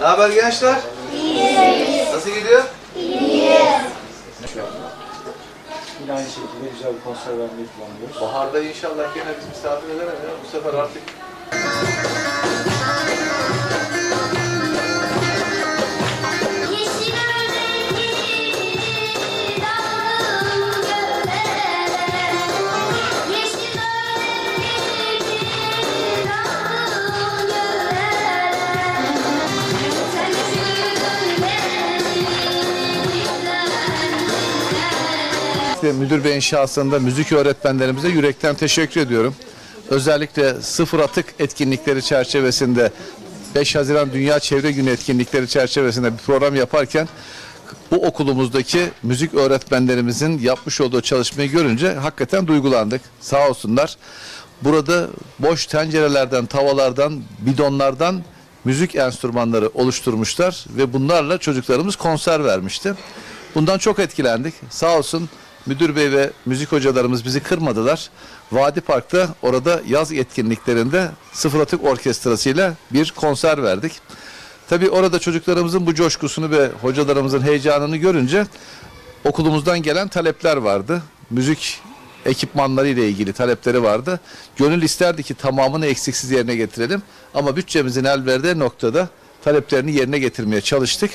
Ne haber gençler? İyi. Nasıl gidiyor? Yine aynı şekilde güzel bir konser vermeyi planlıyoruz. Baharda inşallah gene biz misafir edelim ya. Bu sefer artık İşte müdür beyin şahsında müzik öğretmenlerimize yürekten teşekkür ediyorum. Özellikle sıfır atık etkinlikleri çerçevesinde 5 Haziran Dünya Çevre Günü etkinlikleri çerçevesinde bir program yaparken bu okulumuzdaki müzik öğretmenlerimizin yapmış olduğu çalışmayı görünce hakikaten duygulandık. Sağ olsunlar. Burada boş tencerelerden, tavalardan, bidonlardan müzik enstrümanları oluşturmuşlar ve bunlarla çocuklarımız konser vermişti. Bundan çok etkilendik. Sağ olsun müdür bey ve müzik hocalarımız bizi kırmadılar. Vadi Park'ta orada yaz etkinliklerinde Sıfır Atık Orkestrası'yla bir konser verdik. Tabii orada çocuklarımızın bu coşkusunu ve hocalarımızın heyecanını görünce okulumuzdan gelen talepler vardı. Müzik ekipmanları ile ilgili talepleri vardı. Gönül isterdi ki tamamını eksiksiz yerine getirelim ama bütçemizin el verdiği noktada taleplerini yerine getirmeye çalıştık.